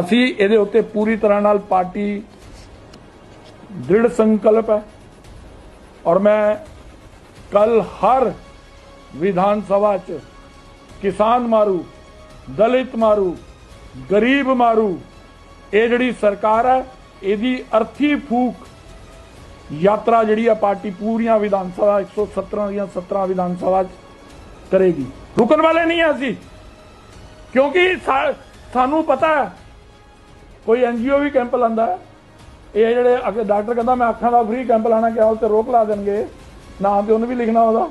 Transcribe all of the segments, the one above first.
ਅਸੀਂ ਇਹਦੇ ਉੱਤੇ ਪੂਰੀ ਤਰ੍ਹਾਂ ਨਾਲ ਪਾਰਟੀ ਦ੍ਰਿੜ ਸੰਕਲਪ ਹੈ ਔਰ ਮੈਂ ਕੱਲ ਹਰ ਵਿਧਾਨ ਸਭਾ ਚ ਕਿਸਾਨ ਮਾਰੂ, ਦਲਿਤ ਮਾਰੂ, ਗਰੀਬ ਮਾਰੂ, ਇਹ ਜਿਹੜੀ ਸਰਕਾਰ ਹੈ, ਇਹਦੀ ਅਰਥੀ ਫੂਕ ਯਾਤਰਾ ਜਿਹੜੀ ਆ ਪਾਰਟੀ ਪੂਰੀਆਂ ਵਿਧਾਨ ਸਭਾ 117 ਦੀਆਂ 17 ਵਿਧਾਨ ਸਭਾ ਚ ਕਰੇਗੀ। ਰੁਕਣ ਵਾਲੇ ਨਹੀਂ ਆ ਅਸੀਂ, ਕਿਉਂਕਿ ਸਾ- ਸਾਨੂੰ ਪਤਾ ਕੋਈ ਐਨਜੀਓ ਵੀ ਕੈਂਪ ਲਾਂਦਾ ਹੈ? ਇਹ ਜਿਹੜੇ ਅੱਗੇ ਡਾਕਟਰ ਕਹਿੰਦਾ, ਮੈਂ ਅੱਖਾਂ ਦਾ ਫ੍ਰੀ ਕੈਂਪ ਲਾਣਾ ਕਿਹਾ ਉਹ ਤੇ ਰੋਕ ਲਾ ਦੇਣਗੇ? ਨਾਮ ਤੇ ਉਹਨੂੰ ਵੀ ਲਿਖਣਾ ਉਹਦਾ?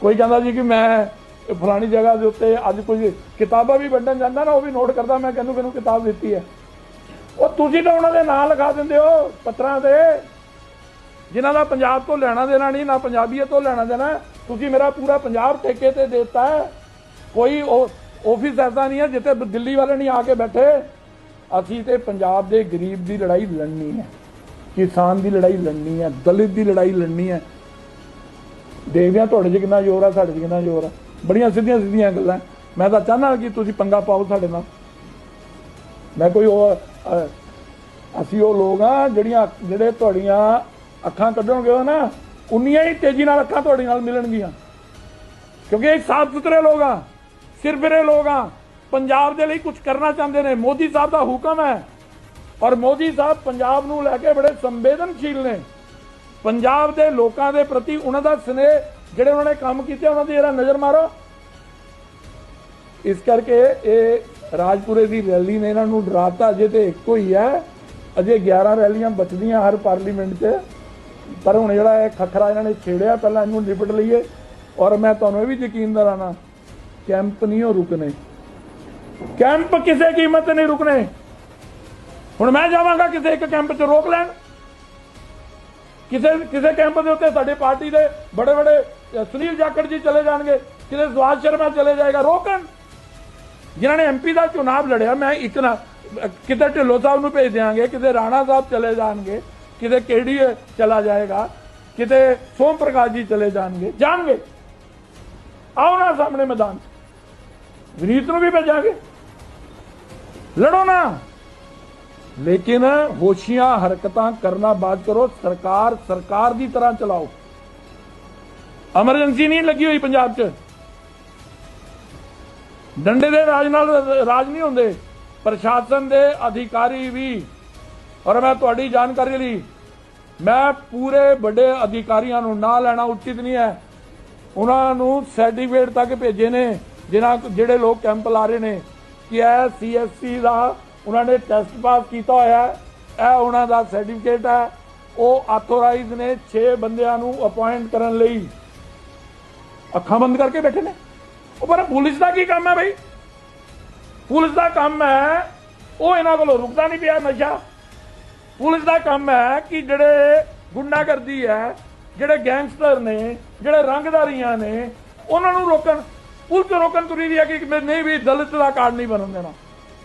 ਕੋਈ ਕਹਿੰਦਾ ਜੀ ਕਿ ਮੈਂ ਫਲਾਣੀ ਜਗ੍ਹਾ ਦੇ ਉੱਤੇ ਅੱਜ ਕੋਈ ਕਿਤਾਬਾਂ ਵੀ ਵੰਡਣ ਜਾਂਦਾ ਨਾ, ਉਹ ਵੀ ਨੋਟ ਕਰਦਾ, ਮੈਂ ਕਿਹਨੂੰ ਕਿਹਨੂੰ ਕਿਤਾਬ ਦਿੱਤੀ ਹੈ। ਉਹ ਤੁਸੀਂ ਤਾਂ ਉਹਨਾਂ ਦੇ ਨਾਂ ਲਿਖਾ ਦਿੰਦੇ ਹੋ, ਪੱਤਰਾਂ ਤੇ। ਜਿਨ੍ਹਾਂ ਦਾ ਪੰਜਾਬ ਤੋਂ ਲੈਣਾ ਦੇਣਾ ਨਹੀਂ, ਨਾ ਪੰਜਾਬੀਅਤ ਤੋਂ ਲੈਣਾ ਦੇਣਾ, ਤੁਸੀਂ ਮੇਰਾ ਪੂਰਾ ਪੰਜਾਬ ਠੇਕੇ ਤੇ ਦਿੱਤਾ ਹੈ। ਕੋਈ ਉਹ ਆਫਿਸ ਐਸਾ ਨਹੀਂ ਹੈ ਜਿੱਥੇ ਦਿੱਲੀ ਵਾਲੇ ਨਹੀਂ ਆ ਕੇ ਬੈਠੇ। ਅਸੀਂ ਤੇ ਪੰਜਾਬ ਦੇ ਗਰੀਬ ਦੀ ਲੜਾਈ ਲੜਨੀ ਹੈ, ਕਿਸਾਨ ਦੀ ਲੜਾਈ ਲੜਨੀ ਹੈ, ਦਲਿਤ ਦੀ ਲੜਾਈ ਲੜਨੀ ਹੈ। ਦੇਖਦੇ ਹਾਂ ਤੁਹਾਡੇ 'ਚ ਕਿੰਨਾ ਜ਼ੋਰ ਆ, ਸਾਡੇ 'ਚ ਕਿੰਨਾ ਜ਼ੋਰ ਆ। ਬੜੀਆਂ ਸਿੱਧੀਆਂ ਸਿੱਧੀਆਂ ਗੱਲਾਂ। ਮੈਂ ਤਾਂ ਚਾਹਨਾ ਕਿ ਤੁਸੀਂ ਪੰਗਾ ਪਾਓ ਸਾਡੇ ਨਾਲ। ਮੈਂ ਕੋਈ ਉਹ ਅਸੀਂ ਉਹ ਲੋਕ ਆ ਜਿਹੜੀਆਂ, ਜਿਹੜੇ ਤੁਹਾਡੀਆਂ ਅੱਖਾਂ ਕੱਢਣਗੇ ਉਹ ਨਾ, ਉਨੀਆਂ ਹੀ ਤੇਜ਼ੀ ਨਾਲ ਅੱਖਾਂ ਤੁਹਾਡੇ ਨਾਲ ਮਿਲਣਗੀਆਂ। ਕਿਉਂਕਿ ਇਹ ਸਾਫ਼ ਸੁਥਰੇ ਲੋਕ ਆ ਸਿਰਫਿਰੇ ਲੋਕ ਆ। ਪੰਜਾਬ ਦੇ ਲਈ ਕੁਝ ਕਰਨਾ ਚਾਹੁੰਦੇ ਨੇ। ਮੋਦੀ ਸਾਹਿਬ ਦਾ ਹੁਕਮ ਹੈ। ਔਰ ਮੋਦੀ ਸਾਹਿਬ ਪੰਜਾਬ ਨੂੰ ਲੈ ਕੇ ਬੜੇ ਸੰਵੇਦਨਸ਼ੀਲ ਨੇ। ਪੰਜਾਬ ਦੇ ਲੋਕਾਂ ਦੇ ਪ੍ਰਤੀ ਉਹਨਾਂ ਦਾ ਸਨੇਹ, ਜਿਹੜੇ ਉਹਨਾਂ ਨੇ ਕੰਮ ਕੀਤੇ, ਉਹਨਾਂ ਦੀ ਜਰਾ ਨਜ਼ਰ ਮਾਰੋ। ਇਸ ਕਰਕੇ ਇਹ ਰਾਜਪੁਰੇ ਦੀ ਰੈਲੀ ਨੇ ਇਹਨਾਂ ਨੂੰ ਡਰਾਤਾ। ਅਜੇ ਤੇ ਇੱਕੋ ਹੀ ਹੈ। ਅਜੇ 11 ਰੈਲੀਆਂ ਬਚਦੀਆਂ ਹਰ ਪਾਰਲੀਮੈਂਟ 'ਚ। ਪਰ ਹੁਣ ਜਿਹੜਾ ਇਹ ਖਖਰਾ ਇਹਨਾਂ ਨੇ ਛੇੜਿਆ, ਪਹਿਲਾਂ ਇਹਨੂੰ ਨਿਪਟ ਲਈਏ। ਔਰ ਮੈਂ ਤੁਹਾਨੂੰ ਇਹ ਵੀ ਯਕੀਨ ਦਿਲਾਣਾ ਕੈਂਪ ਨਹੀਂ ਉਹ ਰੁਕਨੇ ਕੈਂਪ ਕਿਸੇ ਕੀਮਤ ਤੇ ਨਹੀਂ ਰੁਕਣੇ। ਹੁਣ ਮੈਂ ਜਾਵਾਂਗਾ ਕਿਸੇ ਇੱਕ ਕੈਂਪ 'ਚ ਰੋਕ ਲੈਣ। ਕਿਸੇ ਕਿਸੇ ਕੈਂਪ ਦੇ ਉੱਤੇ ਸਾਡੇ ਪਾਰਟੀ ਦੇ ਬੜੇ ਬੜੇ ਸੁਨੀਲ ਜਾਖੜ ਜੀ ਚਲੇ ਜਾਣਗੇ। ਕਿਸੇ ਸੁਭਾਸ਼ ਸ਼ਰਮਾ ਚਲੇ ਜਾਏਗਾ, ਰੋਕਣ। ਜਿਨ੍ਹਾਂ ਨੇ ਐਮਪੀ ਦਾ ਚੁਣਾਵ ਲੜਿਆ, ਮੈਂ ਇੱਕ ਨਾ ਕਿਤੇ ਢਿੱਲੋਂ ਸਾਹਿਬ ਨੂੰ ਭੇਜ ਦਿਆਂਗੇ, ਕਿਤੇ ਰਾਣਾ ਸਾਹਿਬ ਚਲੇ ਜਾਣਗੇ, ਕਿਤੇ ਕਿਹੜੀ ਚਲਾ ਜਾਏਗਾ, ਕਿਤੇ ਸੋਮ ਪ੍ਰਕਾਸ਼ ਜੀ ਚਲੇ ਜਾਣਗੇ ਜਾਣਗੇ। ਆਓ ਸਾਹਮਣੇ ਮੈਦਾਨ 'ਚ। ਵਿਨੀਤ ਨੂੰ ਵੀ ਭੇਜਾਂਗੇ ਲੜੋ ਨਾ। ਲੇਕਿਨ ਹੋਸ਼ੀਆਂ ਹਰਕਤਾਂ ਕਰਨਾ ਬਾਅਦ ਕਰੋ। ਸਰਕਾਰ ਸਰਕਾਰ ਦੀ ਤਰ੍ਹਾਂ ਚਲਾਓ। ਐਮਰਜੈਂਸੀ ਨਹੀਂ ਲੱਗੀ ਹੋਈ ਪੰਜਾਬ 'ਚ। ਡੰਡੇ ਦੇ ਰਾਜ ਨਾਲ ਰਾਜ ਨਹੀਂ ਹੁੰਦੇ। ਪ੍ਰਸ਼ਾਸਨ ਦੇ ਅਧਿਕਾਰੀ ਵੀ। ਔਰ ਮੈਂ ਤੁਹਾਡੀ ਜਾਣਕਾਰੀ ਲਈ, ਮੈਂ ਪੂਰੇ ਵੱਡੇ ਅਧਿਕਾਰੀਆਂ ਨੂੰ ਨਾ ਲੈਣਾ ਉਚਿਤ ਨਹੀਂ ਹੈ। ਉਹਨਾਂ ਨੂੰ ਸਰਟੀਫਿਕੇਟ ਤੱਕ ਭੇਜੇ ਨੇ। ਜਿਨ੍ਹਾਂ ਜਿਹੜੇ ਲੋਕ ਕੈਂਪ ਲਾ ਰਹੇ ਨੇ, ਕਿ ਇਹ ਸੀਐਸਸੀ ਦਾ ਉਹਨਾਂ ਨੇ ਟੈਸਟ ਪਾਸ ਕੀਤਾ ਹੋਇਆ ਹੈ, ਇਹ ਉਹਨਾਂ ਦਾ ਸਰਟੀਫਿਕੇਟ ਹੈ। ਉਹ ਆਥੋਰਾਈਜ਼ ਨੇ 6 ਬੰਦਿਆਂ ਨੂੰ ਅਪਾਇੰਟ ਕਰਨ ਲਈ। ਅੱਖਾਂ ਬੰਦ ਕਰਕੇ ਬੈਠੇ ਨੇ। ਉਹ ਪਰ ਪੁਲਿਸ ਦਾ ਕੀ ਕੰਮ ਹੈ ਬਈ? ਪੁਲਿਸ ਦਾ ਕੰਮ ਹੈ, ਉਹ ਇਹਨਾਂ ਕੋਲੋਂ ਰੁਕਦਾ ਨਹੀਂ ਪਿਆ ਨਸ਼ਾ। ਪੁਲਿਸ ਦਾ ਕੰਮ ਹੈ ਕਿ ਜਿਹੜੇ ਗੁੰਡਾਗਰਦੀ ਹੈ, ਜਿਹੜੇ ਗੈਂਗਸਟਰ ਨੇ, ਜਿਹੜੇ ਰੰਗਦਾਰੀਆਂ ਨੇ, ਉਹਨਾਂ ਨੂੰ ਰੋਕਣ। ਪੁਲਿਸ ਰੋਕਣ ਤੁਰੀ ਦੀ ਹੈ ਕਿ ਮੈਂ ਨਹੀਂ ਵੀ ਦਲਿਤ ਦਾ ਕਾਰਡ ਨਹੀਂ ਬਣਨ ਦੇਣਾ,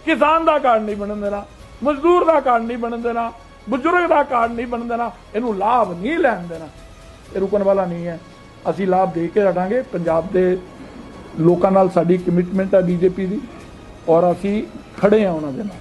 ਕਿਸਾਨ ਦਾ ਕਾਰਡ ਨਹੀਂ ਬਣਨ ਦੇਣਾ, ਮਜ਼ਦੂਰ ਦਾ ਕਾਰਡ ਨਹੀਂ ਬਣਨ ਦੇਣਾ, ਬਜ਼ੁਰਗ ਦਾ ਕਾਰਡ ਨਹੀਂ ਬਣਨ ਦੇਣਾ, ਇਹਨੂੰ ਲਾਭ ਨਹੀਂ ਲੈਣ ਦੇਣਾ। ਇਹ ਰੁਕਣ ਵਾਲਾ ਨਹੀਂ ਹੈ। ਅਸੀਂ ਲਾਭ ਦੇ ਕੇ ਰਟਾਂਗੇ ਪੰਜਾਬ ਦੇ ਲੋਕਾਂ ਨਾਲ ਸਾਡੀ ਕਮਿਟਮੈਂਟ ਹੈ ਬੀਜੇਪੀ ਦੀ ਔਰ ਅਸੀਂ ਖੜੇ ਹਾਂ ਉਹਨਾਂ ਦੇ ਨਾਲ।